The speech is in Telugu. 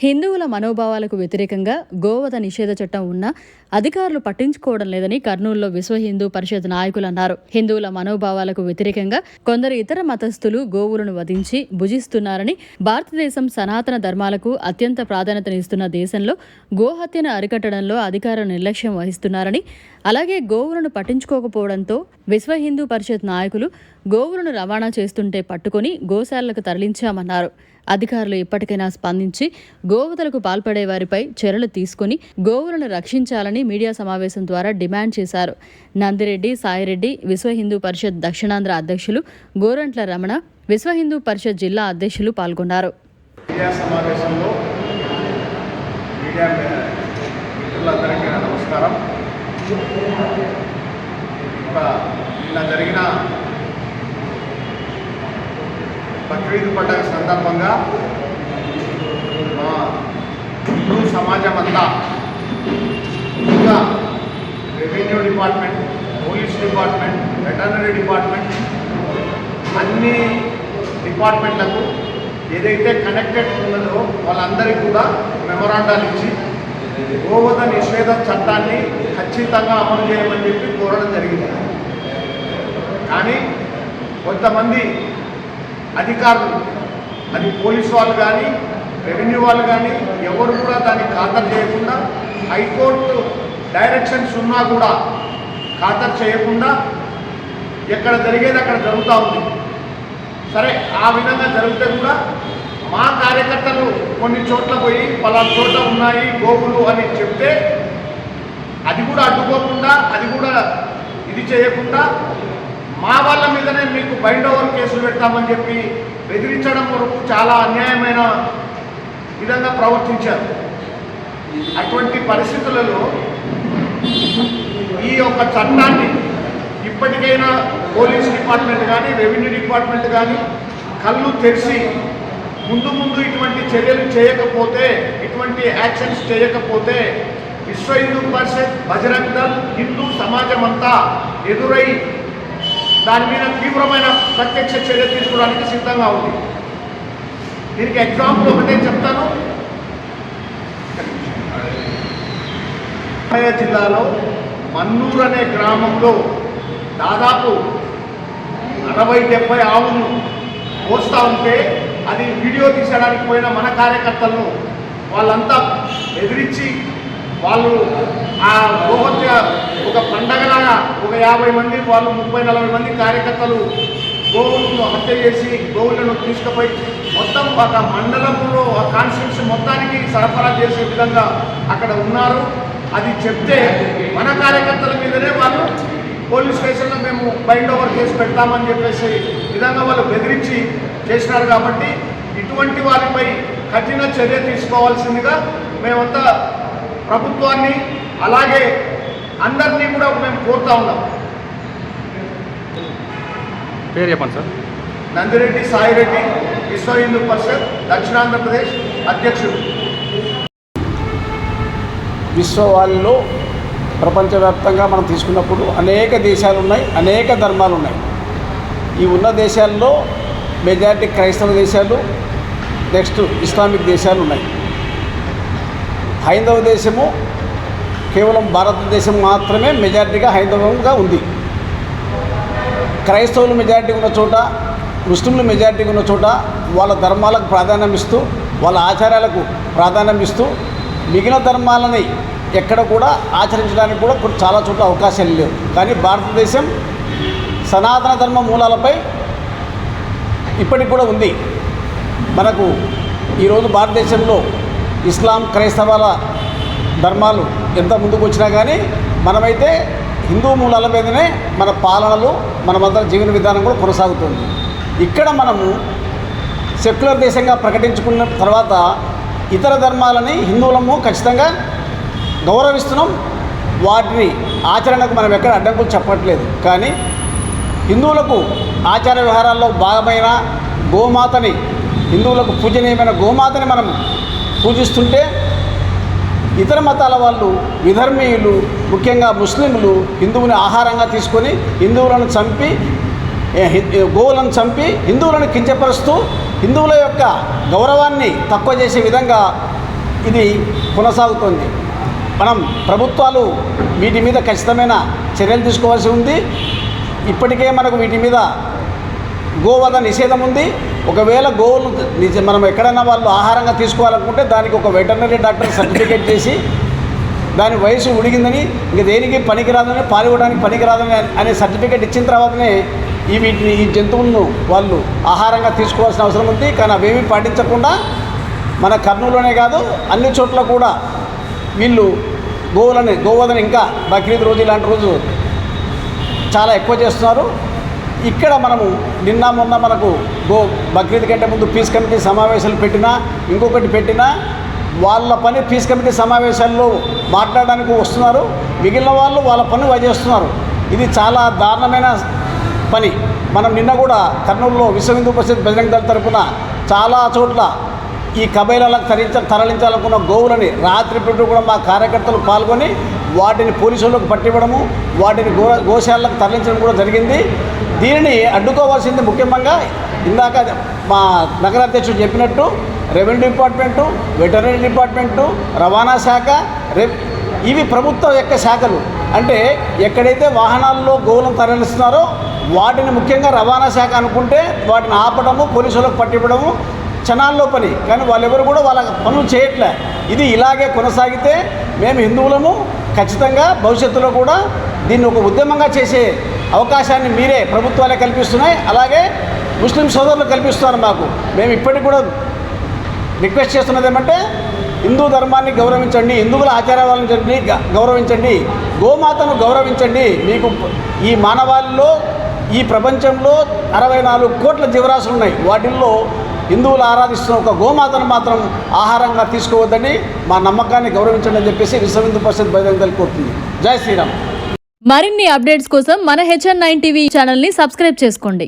హిందువుల మనోభావాలకు వ్యతిరేకంగా గోవధ నిషేధ చట్టం ఉన్నా అధికారులు పట్టించుకోవడం లేదని కర్నూలులో విశ్వ హిందూ పరిషత్ నాయకులు అన్నారు. హిందువుల మనోభావాలకు వ్యతిరేకంగా కొందరు ఇతర మతస్థులు గోవులను వధించి భుజిస్తున్నారని భారతదేశం సనాతన ధర్మాలకు అత్యంత ప్రాధాన్యతనిస్తున్న దేశంలో గోహత్యను అరికట్టడంలో అధికారులు నిర్లక్ష్యం వహిస్తున్నారని అలాగే గోవులను పట్టించుకోకపోవడంతో విశ్వ హిందూ పరిషత్ నాయకులు గోవులను రవాణా చేస్తుంటే పట్టుకొని గోశాలకు తరలించామన్నారు. అధికారులు ఇప్పటికైనా స్పందించి గోవతలకు పాల్పడే వారిపై చర్యలు తీసుకుని గోవులను రక్షించాలని మీడియా సమావేశం ద్వారా డిమాండ్ చేశారు. నందిరెడ్డి సాయిరెడ్డి విశ్వ హిందూ పరిషత్ దక్షిణాంధ్ర అధ్యక్షులు గోరంట్ల రమణ విశ్వ హిందూ పరిషత్ జిల్లా అధ్యక్షులు పాల్గొన్నారు. మీడియా సమావేశంలో మీడియా మిత్రులందరికీ నమస్కారం. ఒక నిన్న జరిగిన బక్రీద్ పండుగ సందర్భంగా మా హిందూ సమాజం అంతా ఇంకా revenue department police department veterinary department అన్ని డిపార్ట్మెంట్లకు ఏదైతే కనెక్టెడ్ ఉన్నదో వాళ్ళందరికీ కూడా మెమొరాండాలు ఇచ్చి గోవధ నిషేధ చట్టాన్ని ఖచ్చితంగా అమలు చేయమని చెప్పి కోరడం జరిగింది. కానీ కొంతమంది అధికారులు అది పోలీసు వాళ్ళు కానీ రెవెన్యూ వాళ్ళు కానీ ఎవరు కూడా దాన్ని ఖాతరు చేయకుండా హైకోర్టు డైరెక్షన్స్ ఉన్నా కూడా ఖాతరు చేయకుండా ఎక్కడ జరిగేది అక్కడ జరుగుతూ ఉంది. సరే ఆ విధంగా జరిగితే కూడా మా కార్యకర్తలు కొన్ని చోట్ల పోయి పలానా చోట్ల ఉన్నాయి గోపులు అని చెప్తే అది కూడా అడ్డుకోకుండా అది కూడా ఇది చేయకుండా మా వాళ్ళ మీదనే మీకు బైండ్ ఓవర్ కేసులు పెడతామని చెప్పి బెదిరించడం వరకు చాలా అన్యాయమైన విధంగా ప్రవర్తించారు. అటువంటి పరిస్థితులలో ఈ యొక్క చట్టాన్ని ఇప్పటికైనా పోలీస్ డిపార్ట్మెంట్ కానీ రెవెన్యూ డిపార్ట్మెంట్ కానీ కళ్ళు తెరిచి ముందు ముందు ఇటువంటి చర్యలు చేయకపోతే ఇటువంటి యాక్షన్స్ చేయకపోతే విశ్వ హిందూ పరిషత్ బజరంగ్ దళ్ హిందూ సమాజం అంతా ఎదురై దాని మీద తీవ్రమైన ప్రత్యక్ష చర్య తీసుకోవడానికి సిద్ధంగా ఉంది. దీనికి ఎగ్జాంపుల్ ఒకటే చెప్తాను. జిల్లాలో మన్నూరు అనే గ్రామంలో దాదాపు అరవై డెబ్బై ఆవులు పోస్తూ ఉంటే అది వీడియో తీసడానికి పోయిన మన కార్యకర్తలను వాళ్ళంతా ఎదిరించి వాళ్ళు ఆ గోహత్య ఒక పండగలాగా ఒక యాభై మంది వాళ్ళు ముప్పై నలభై మంది కార్యకర్తలు గోవులను హత్య చేసి గోవులను తీసుకుపోయి మొత్తం ఒక మండలంలో ఆ కాన్స్టిట్యూన్సీ మొత్తానికి సరఫరా చేసే విధంగా అక్కడ ఉన్నారు. అది చెప్తే మన కార్యకర్తల మీదనే వాళ్ళు పోలీస్ స్టేషన్లో మేము బైండ్ ఓవర్ కేసు పెడతామని చెప్పేసి విధంగా వాళ్ళు బెదిరించి చేసినారు కాబట్టి ఇటువంటి వారిపై కఠిన చర్య తీసుకోవాల్సిందిగా మేమంతా ప్రభుత్వాన్ని అలాగే అందరినీ కూడా మేము కోరుతా ఉన్నాం. పేరు చెప్పండి సార్. నందిరెడ్డి సాయిరెడ్డి విశ్వ హిందూ పరిషత్ దక్షిణాంధ్రప్రదేశ్ అధ్యక్షుడు. విశ్వవాళిలో ప్రపంచవ్యాప్తంగా మనం తీసుకున్నప్పుడు అనేక దేశాలు ఉన్నాయి అనేక ధర్మాలు ఉన్నాయి. ఈ ఉన్న దేశాల్లో మెజారిటీ క్రైస్తవ దేశాలు నెక్స్ట్ ఇస్లామిక్ దేశాలు ఉన్నాయి. హైందవ దేశము కేవలం భారతదేశం మాత్రమే మెజారిటీగా హైందవంగా ఉంది. క్రైస్తవులు మెజారిటీ ఉన్న చోట ముస్లింలు మెజారిటీ ఉన్న చోట వాళ్ళ ధర్మాలకు ప్రాధాన్యం ఇస్తూ వాళ్ళ ఆచారాలకు ప్రాధాన్యం ఇస్తూ మిగిలిన ధర్మాలని ఎక్కడ కూడా ఆచరించడానికి కూడా చాలా చోట్ల అవకాశాలు లేవు. కానీ భారతదేశం సనాతన ధర్మ మూలాలపై ఇప్పటికి కూడా ఉంది. మనకు ఈరోజు భారతదేశంలో ఇస్లాం క్రైస్తవాల ధర్మాలు ఎంత ముందుకు వచ్చినా కానీ మనమైతే హిందూ మూలాల మీదనే మన పాలనలు మనమందరం జీవన విధానం కూడా కొనసాగుతుంది. ఇక్కడ మనము సెక్యులర్ దేశంగా ప్రకటించుకున్న తర్వాత ఇతర ధర్మాలని హిందువులము ఖచ్చితంగా గౌరవిస్తున్నాం. వాటిని ఆచరణకు మనం ఎక్కడ అడ్డంకులు చెప్పట్లేదు. కానీ హిందువులకు ఆచార వ్యవహారాల్లో భాగమైన గోమాతని హిందువులకు పూజనీయమైన గోమాతని మనం పూజిస్తుంటే ఇతర మతాల వాళ్ళు విధర్మీయులు ముఖ్యంగా ముస్లింలు హిందువుని ఆహారంగా తీసుకొని హిందువులను చంపి గోవులను చంపి హిందువులను కించపరుస్తూ హిందువుల యొక్క గౌరవాన్ని తక్కువ చేసే విధంగా ఇది కొనసాగుతోంది. మనం ప్రభుత్వాలు వీటి మీద ఖచ్చితమైన చర్యలు తీసుకోవాల్సి ఉంది. ఇప్పటికే మనకు వీటి మీద గోవధ నిషేధం ఉంది. ఒకవేళ గోవులు నిజం మనం ఎక్కడైనా వాళ్ళు ఆహారంగా తీసుకోవాలనుకుంటే దానికి ఒక వెటర్నరీ డాక్టర్ సర్టిఫికేట్ చేసి దాని వయసు ఉడిగిందని ఇంక దేనికి పనికిరాదని పాల్గొనడానికి పనికిరాదని అనే సర్టిఫికేట్ ఇచ్చిన తర్వాతనే ఈ వీటిని ఈ జంతువులను వాళ్ళు ఆహారంగా తీసుకోవాల్సిన అవసరం ఉంది. కానీ అవేమీ పాటించకుండా మన కర్నూలులోనే కాదు అన్ని చోట్ల కూడా వీళ్ళు గోవులని గోవధని ఇంకా బక్రీద్ రోజు ఇలాంటి రోజు చాలా ఎక్కువ చేస్తున్నారు. ఇక్కడ మనము నిన్న మొన్న మనకు గో బక్రీద్ కంటే ముందు పీస్ కమిటీ సమావేశాలు పెట్టినా ఇంకొకటి పెట్టినా వాళ్ళ పని పీస్ కమిటీ సమావేశాల్లో మాట్లాడడానికి వస్తున్నారు. మిగిలిన వాళ్ళు వాళ్ళ పని చేస్తున్నారు ఇది చాలా దారుణమైన పని. మనం నిన్న కూడా కర్నూలులో విశ్వ హిందూ పరిషత్ బజరంగ దళ తరపున చాలా చోట్ల ఈ కబైలాలకు తరించ తరలించాలనుకున్న గోవులని రాత్రిపూట కూడా మా కార్యకర్తలు పాల్గొని వాటిని పోలీసులకు పట్టివ్వడము వాటిని గో గోశాలకు తరలించడం కూడా జరిగింది. దీనిని అడ్డుకోవాల్సింది ముఖ్యంగా ఇందాక మా నగర అధ్యక్షుడు చెప్పినట్టు రెవెన్యూ డిపార్ట్మెంటు వెటర్నరీ డిపార్ట్మెంటు రవాణా శాఖ రె ఇవి ప్రభుత్వం యొక్క శాఖలు. అంటే ఎక్కడైతే వాహనాల్లో గోవులను తరలిస్తున్నారో వాటిని ముఖ్యంగా రవాణా శాఖ అనుకుంటే వాటిని ఆపడము పోలీసులకు పట్టివ్వడము క్షణాల్లో పని. కానీ వాళ్ళెవరు కూడా వాళ్ళ పనులు చేయట్లే. ఇది ఇలాగే కొనసాగితే మేము హిందువులము ఖచ్చితంగా భవిష్యత్తులో కూడా దీన్ని ఒక ఉద్యమంగా చేసే అవకాశాన్ని మీరే ప్రభుత్వాలే కల్పిస్తున్నాయి. అలాగే ముస్లిం సోదరులు కల్పిస్తున్నారు మాకు. మేము ఇప్పటికి కూడా రిక్వెస్ట్ చేస్తున్నది ఏమంటే హిందూ ధర్మాన్ని గౌరవించండి హిందువుల ఆచారాలను గౌరవించండి గోమాతను గౌరవించండి. మీకు ఈ మానవాళిలో ఈ ప్రపంచంలో అరవై నాలుగు కోట్ల జీవరాశులు ఉన్నాయి. వాటిల్లో హిందువులు ఆరాధిస్తున్న ఒక గోమాతను మాత్రం ఆహారంగా తీసుకోవద్దని మా నమ్మకాన్ని గౌరవించండి అని చెప్పేసి విశ్వ హిందూ పరిషత్ బహిరంగ కోరుతుంది. జై శ్రీరామ్. మరిన్ని అప్డేట్స్ కోసం మన హెచ్ఎన్ నైన్ టీవీ ఛానల్ని సబ్స్క్రైబ్ చేసుకోండి.